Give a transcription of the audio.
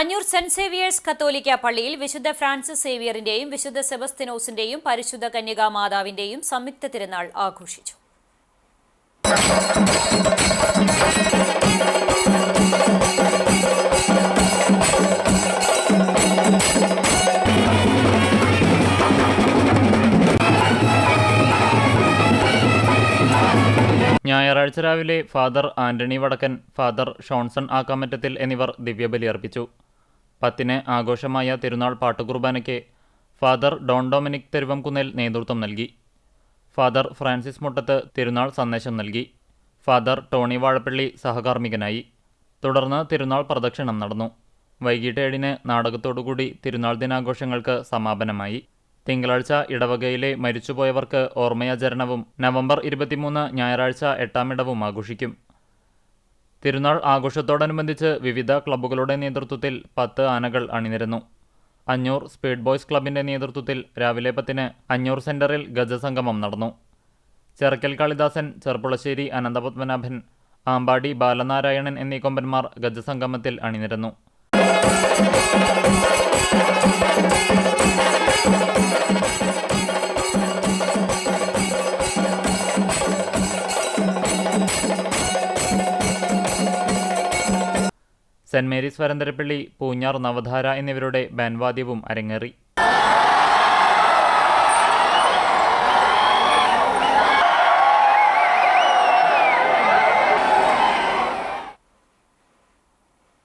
അഞ്ഞൂർ saint Xavier's കത്തോലിക്ക പള്ളിയിൽ വിശുദ്ധ ഫ്രാൻസിസ് സേവിയറിന്റെയും വിശുദ്ധ സെബസ്തിനോസിന്റെയും പരിശുദ്ധ കന്യകാ മാതാവിന്റെയും സംയുക്ത തിരുനാൾ ആഘോഷിച്ചു. ഞായറാഴ്ച രാവിലെ ഫാദർ ആന്റണി വടക്കൻ ഫാദർ ഷോൺസൺ ആക്കാമറ്റത്തിൽ എന്നിവർ ദിവ്യബലി അർപ്പിച്ചു. പത്തിന് ആഘോഷമായ തിരുനാൾ പാട്ടുകുർബാനയ്ക്ക് ഫാദർ ഡോൺ ഡൊമിനിക് തെരുവംകുന്നേൽ നേതൃത്വം നൽകി. ഫാദർ ഫ്രാൻസിസ് മുട്ടത്ത് തിരുനാൾ സന്ദേശം നൽകി. ഫാദർ ടോണി വാഴപ്പള്ളി സഹകാർമ്മികനായി. തുടർന്ന് തിരുനാൾ പ്രദക്ഷിണം നടന്നു. വൈകിട്ട് ഏഴിന് നാടകത്തോടുകൂടി തിരുനാൾ ദിനാഘോഷങ്ങൾക്ക് സമാപനമായി. തിങ്കളാഴ്ച ഇടവകയിലെ മരിച്ചുപോയവർക്ക് ഓർമ്മയാചരണവും നവംബർ ഇരുപത്തിമൂന്ന് ഞായറാഴ്ച എട്ടാം ഇടവും ആഘോഷിക്കും. തിരുനാൾ ആഘോഷത്തോടനുബന്ധിച്ച് വിവിധ ക്ലബ്ബുകളുടെ നേതൃത്വത്തിൽ പത്ത് ആനകൾ അണിനിരന്നു. അഞ്ഞൂർ സ്പീഡ് ബോയ്സ് ക്ലബിന്റെ നേതൃത്വത്തിൽ രാവിലെ പത്തിന് അഞ്ഞൂർ സെന്ററിൽ ഗജസംഗമം നടന്നു. ചെറക്കൽ കാളിദാസൻ ചെർപ്പുളശ്ശേരി അനന്തപത്മനാഭൻ ആമ്പാടി ബാലനാരായണൻ എന്നീ കൊമ്പന്മാർ ഗജസംഗമത്തിൽ അണിനിരന്നു. സെന്റ് മേരീസ് വരന്തരപ്പള്ളി പൂഞ്ഞാർ നവധാര എന്നിവരുടെ ബാൻവാദ്യവും അരങ്ങേറി.